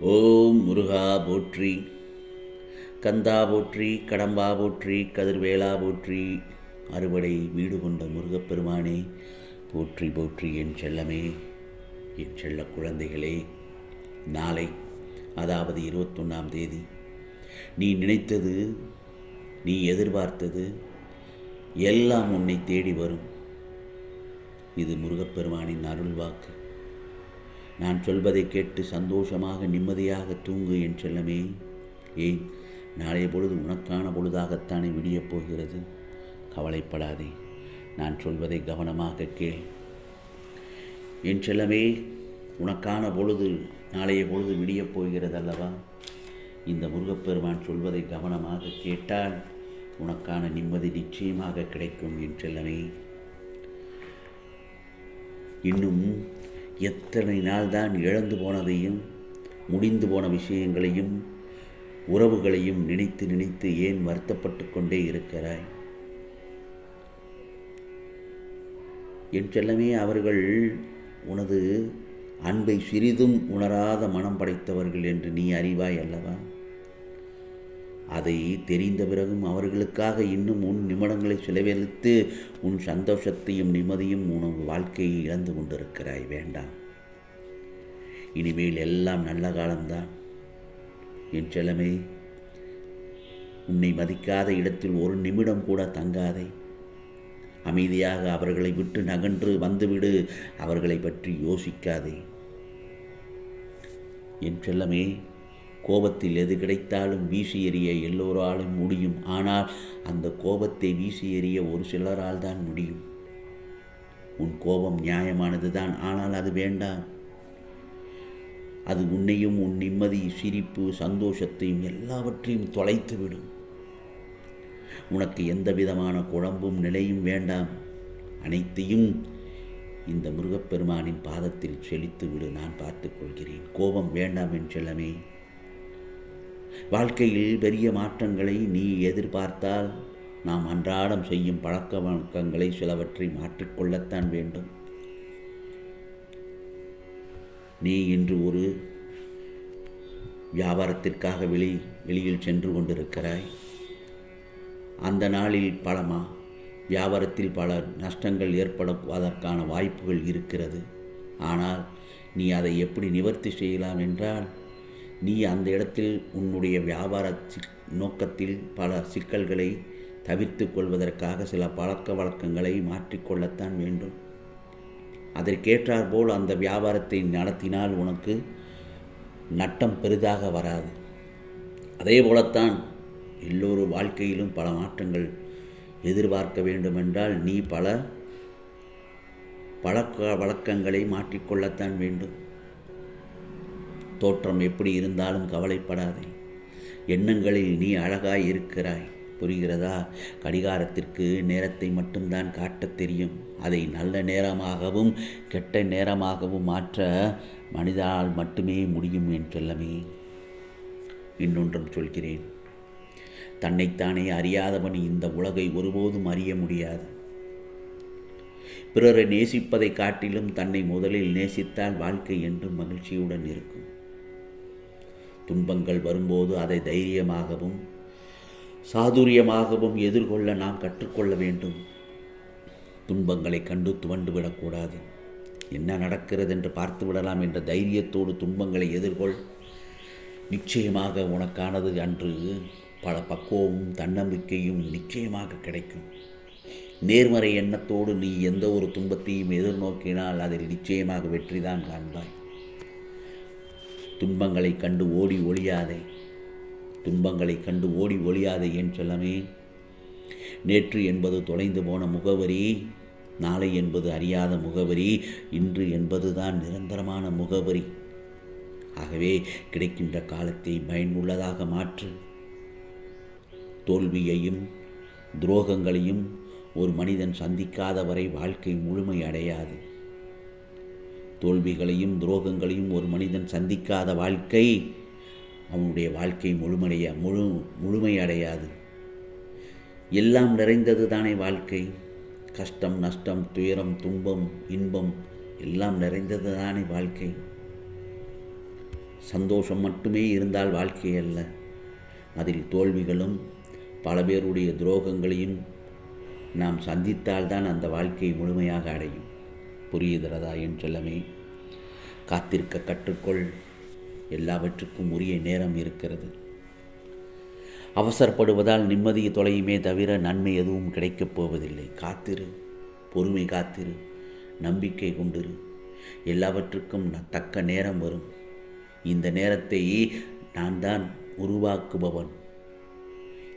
ஓம் முருகா போற்றி கந்தா போற்றி கடம்பா போற்றி கதிர்வேலா போற்றி அறுவடை வீடு கொண்ட முருகப்பெருமானே போற்றி போற்றி என் செல்லமே என் செல்ல குழந்தைகளே. நாளை அதாவது இருபத்தொன்னாம் தேதி நீ நினைத்தது நீ எதிர்பார்த்தது எல்லாம் உன்னை தேடி வரும். இது முருகப்பெருமானின் அருள் வாக்கு நான் சொல்வதை கேட்டு சந்தோஷமாக நிம்மதியாக தூங்கு என் செல்லமே. ஏன் நாளைய பொழுது உனக்கான பொழுதாகத்தானே விடியப் போகிறது? கவலைப்படாதே நான் சொல்வதை கவனமாக கேள். என் செல்லமே உனக்கான பொழுது நாளைய பொழுது விடியப் போகிறது அல்லவா இந்த முருகப்பெருமான் சொல்வதை கவனமாக கேட்டால் உனக்கான நிம்மதி நிச்சயமாக கிடைக்கும் என் செல்லமே. இன்னும் எத்தனை நாள் தான் இழந்து போனதையும் முடிந்து போன விஷயங்களையும் உறவுகளையும் நினைத்து நினைத்து ஏன் வருத்தப்பட்டு கொண்டே இருக்கிறாய்? என் செல்லமே அவர்கள் உனது அன்பை சிறிதும் உணராத மனம் படைத்தவர்கள் என்று நீ அறிவாய் அல்லவா? அதை தெரிந்த பிறகும் அவர்களுக்காக இன்னும் உன் நிமிடங்களை செலவழித்து உன் சந்தோஷத்தையும் நிம்மதியும் உனது வாழ்க்கையை இழந்து கொண்டிருக்கிறாய். வேண்டாம். இனிமேல் எல்லாம் நல்ல காலம்தான். என் செல்லமே உன்னை மதிக்காத இடத்தில் ஒரு நிமிடம் கூட தங்காதே. அமைதியாக அவர்களை விட்டு நகன்று வந்துவிடு. அவர்களை பற்றி யோசிக்காதே. என் செல்லமே கோபத்தில் எது கிடைத்தாலும் வீசி எறிய எல்லோராலும் முடியும். ஆனால் அந்த கோபத்தை வீசி எறிய ஒரு சிலரால் தான் முடியும். உன் கோபம் நியாயமானது தான் ஆனால் அது வேண்டாம். அது உன்னையும் உன் நிம்மதி சிரிப்பு சந்தோஷத்தையும் எல்லாவற்றையும் தொலைத்துவிடும். உனக்கு எந்த விதமான குழம்பும் நிலையும் வேண்டாம். அனைத்தையும் இந்த முருகப்பெருமானின் பாதத்தில் செழித்து விடு நான் பார்த்துக்கொள்கிறேன் கோபம் வேண்டாம் என் செல்லமே. வாழ்க்கையில் பெரிய மாற்றங்களை நீ எதிர்பார்த்தால் நாம் அன்றாடம் செய்யும் பழக்க வழக்கங்களை சிலவற்றை மாற்றிக்கொள்ளத்தான் வேண்டும். நீ இன்று ஒரு வியாபாரத்திற்காக வெளி வெளியில் சென்று கொண்டிருக்கிறாய். அந்த நாளில் பலமா? வியாபாரத்தில் பல நஷ்டங்கள் ஏற்படுவதற்கான வாய்ப்புகள் இருக்கிறது. ஆனால் நீ அதை எப்படி நிவர்த்தி செய்யலாம் என்றால் நீ அந்த இடத்தில் உன்னுடைய வியாபார நோக்கத்தில் பல சிக்கல்களை தவிர்த்து கொள்வதற்காக சில பழக்க வழக்கங்களை மாற்றிக்கொள்ளத்தான் வேண்டும். அதற்கேற்றாற்போல் அந்த வியாபாரத்தை நடத்தினால் உனக்கு நட்டம் பெரிதாக வராது. அதே போலத்தான் எல்லோரும் வாழ்க்கையிலும் பல மாற்றங்கள் எதிர்பார்க்க வேண்டுமென்றால் நீ பல பழக்க வழக்கங்களை மாற்றிக்கொள்ளத்தான் வேண்டும். தோற்றம் எப்படி இருந்தாலும் கவலைப்படாதே. எண்ணங்களில் நீ அழகாய் இருக்கிறாய். புரிகிறதா? கடிகாரத்திற்கு நேரத்தை மட்டும்தான் காட்டத் தெரியும். அதை நல்ல நேரமாகவும் கெட்ட நேரமாகவும் மாற்ற மனிதனால் மட்டுமே முடியும் என்றெல்லமே. இன்னொன்றும் சொல்கிறேன். தன்னைத்தானே அறியாதவன் இந்த உலகை ஒருபோதும் அறிய முடியாது. பிறரை நேசிப்பதை காட்டிலும் தன்னை முதலில் நேசித்தால் வாழ்க்கை என்றும் மகிழ்ச்சியுடன் இருக்கும். துன்பங்கள் வரும்போது அதை தைரியமாகவும் சாதுரியமாகவும் எதிர்கொள்ள நாம் கற்றுக்கொள்ள வேண்டும். துன்பங்களை கண்டு துவண்டு விடக்கூடாது. என்ன நடக்கிறது என்று பார்த்து விடலாம் என்ற தைரியத்தோடு துன்பங்களை எதிர்கொள். நிச்சயமாக உனக்கானது அன்று பல பக்குவமும் தன்னம்பிக்கையும் நிச்சயமாக கிடைக்கும். நேர்மறை எண்ணத்தோடு நீ எந்த ஒரு துன்பத்தையும் எதிர்நோக்கினால் அதில் நிச்சயமாக வெற்றிதான் காண்பாய். துன்பங்களை கண்டு ஓடி ஒழியாதே துன்பங்களை கண்டு ஓடி ஒழியாதே என் செல்லமே. நேற்று என்பது தொலைந்து போன முகவரி நாளை என்பது அறியாத முகவரி இன்று என்பதுதான் நிரந்தரமான முகவரி. ஆகவே கிடைக்கின்ற காலத்தை பயனுள்ளதாக மாற்று. தோல்வியையும் துரோகங்களையும் ஒரு மனிதன் சந்திக்காத வரை வாழ்க்கை முழுமை அடையாது. தோல்விகளையும் துரோகங்களையும் ஒரு மனிதன் சந்திக்காத வாழ்க்கை அவனுடைய வாழ்க்கை முழுமடைய முழு முழுமையடையாது. எல்லாம் நிறைந்தது தானே வாழ்க்கை. கஷ்டம் நஷ்டம் துயரம் துன்பம் இன்பம் எல்லாம் நிறைந்தது தானே வாழ்க்கை. சந்தோஷம் மட்டுமே இருந்தால் வாழ்க்கை அல்ல. அதில் தோல்விகளும் பல பேருடைய துரோகங்களையும் நாம் சந்தித்தால்தான் அந்த வாழ்க்கை முழுமையாக அடையும். புரியுகிறதா என் செல்லமே? காத்திருக்க கற்றுக்கொள். எல்லாவற்றுக்கும் உரிய நேரம் இருக்கிறது. அவசரப்படுவதால் நிம்மதி தொலையுமே தவிர நன்மை எதுவும் கிடைக்கப் போவதில்லை. காத்திரு. பொறுமை காத்திரு. நம்பிக்கை கொண்டிரு. எல்லாவற்றுக்கும் தக்க நேரம் வரும். இந்த நேரத்தை நான் தான் உருவாக்குபவன்.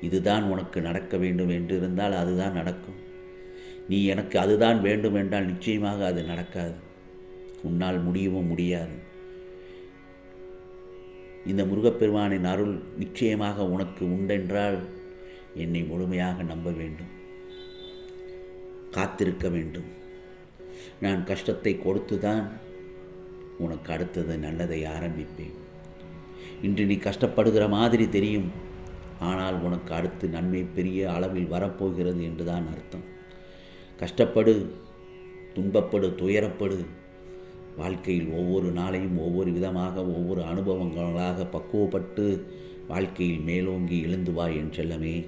இதுதான் உனக்கு நடக்க வேண்டும் என்று இருந்தால் அதுதான் நடக்கும். நீ எனக்கு அதுதான் வேண்டும் என்றால் நிச்சயமாக அது நடக்காது. உன்னால் முடியவும் முடியாது. இந்த முருகப்பெருமானின் அருள் நிச்சயமாக உனக்கு உண்டென்றால் என்னை முழுமையாக நம்ப வேண்டும். காத்திருக்க வேண்டும். நான் கஷ்டத்தை கொடுத்துதான் உனக்கு அடுத்தது நல்லதை ஆரம்பிப்பேன். இன்று நீ கஷ்டப்படுகிற மாதிரி தெரியும். ஆனால் உனக்கு அடுத்து நன்மை பெரிய அளவில் வரப்போகிறது என்றுதான் அர்த்தம். கஷ்டப்படு துன்பப்படு துயரப்படு. வாழ்க்கையில் ஒவ்வொரு நாளையும் ஒவ்வொரு விதமாக ஒவ்வொரு அனுபவங்களாக பக்குவப்பட்டு வாழ்க்கையில் மேலோங்கி எழுந்து வா என் செல்லமே.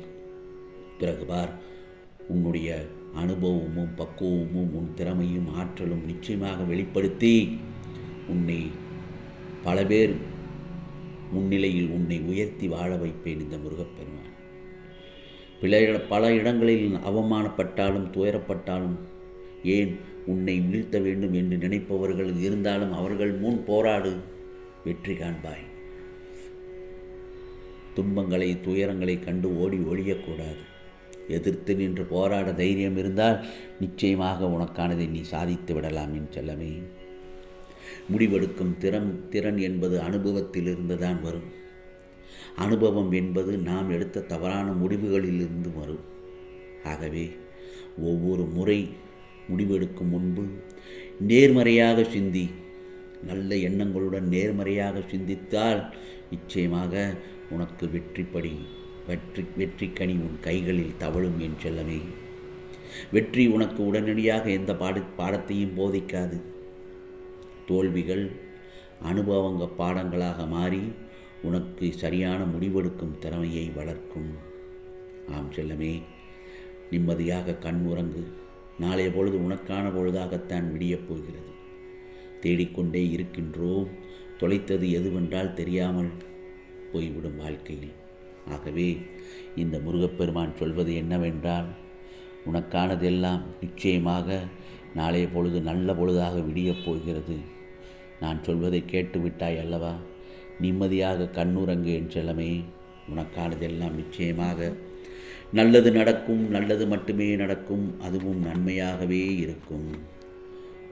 பிறகு பார் உன்னுடைய அனுபவமும் பக்குவமும் உன் திறமையும் ஆற்றலும் நிச்சயமாக வெளிப்படுத்தி உன்னை பல பேர் முன்னிலையில் உன்னை உயர்த்தி வாழ வைப்பேன் இந்த முருகப்பெருமான். பிற பல இடங்களில் அவமானப்பட்டாலும் துயரப்பட்டாலும் ஏன் உன்னை வீழ்த்த வேண்டும் என்று நினைப்பவர்கள் இருந்தாலும் அவர்கள் முன் போராடு வெற்றி காண்பாய். துன்பங்களை துயரங்களை கண்டு ஓடி ஒழியக்கூடாது. எதிர்த்து நின்று போராட தைரியம் இருந்தால் நிச்சயமாக உனக்கானதை நீ சாதித்து விடலாம் என் செல்லமே. முடிவெடுக்கும் திறம் திறன் என்பது அனுபவத்திலிருந்து தான் வரும். அனுபவம் என்பது நாம் எடுத்த தவறான முடிவுகளிலிருந்து வரும். ஆகவே ஒவ்வொரு முறை முடிவெடுக்கும் முன்பு நேர்மறையாக சிந்தி. நல்ல எண்ணங்களுடன் நேர்மறையாக சிந்தித்தால் நிச்சயமாக உனக்கு வெற்றிப்படி வெற்றி வெற்றி கனி உன் கைகளில் தவழும் என் செல்லமே. வெற்றி உனக்கு உடனடியாக எந்த பாட பாடத்தையும் போதிக்காது. தோல்விகள் அனுபவங்க பாடங்களாக மாறி உனக்கு சரியான முடிவெடுக்கும் திறமையை வளர்க்கும். ஆம் செல்லமே நிம்மதியாக கண் உறங்கு நாளைய பொழுது உனக்கான பொழுதாகத்தான் விடியப் போகிறது. தேடிக்கொண்டே இருக்கின்றோம். தொலைத்தது எதுவென்றால் தெரியாமல் போய்விடும் வாழ்க்கையில். ஆகவே இந்த முருகப்பெருமான் சொல்வது என்னவென்றால் உனக்கானதெல்லாம் நிச்சயமாக நாளைய பொழுது நல்ல பொழுதாக விடியப் போகிறது. நான் சொல்வதை கேட்டுவிட்டாய் அல்லவா? நிம்மதியாக கண்ணுறங்கு என் செல்லமே உனக்கானதெல்லாம் நிச்சயமாக. நல்லது நடக்கும் நல்லது மட்டுமே நடக்கும் அதுவும் நன்மையாகவே இருக்கும்.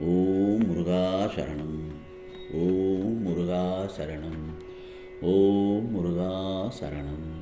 ஓம் முருகா சரணம். ஓம் முருகா சரணம். ஓம் முருகா சரணம்.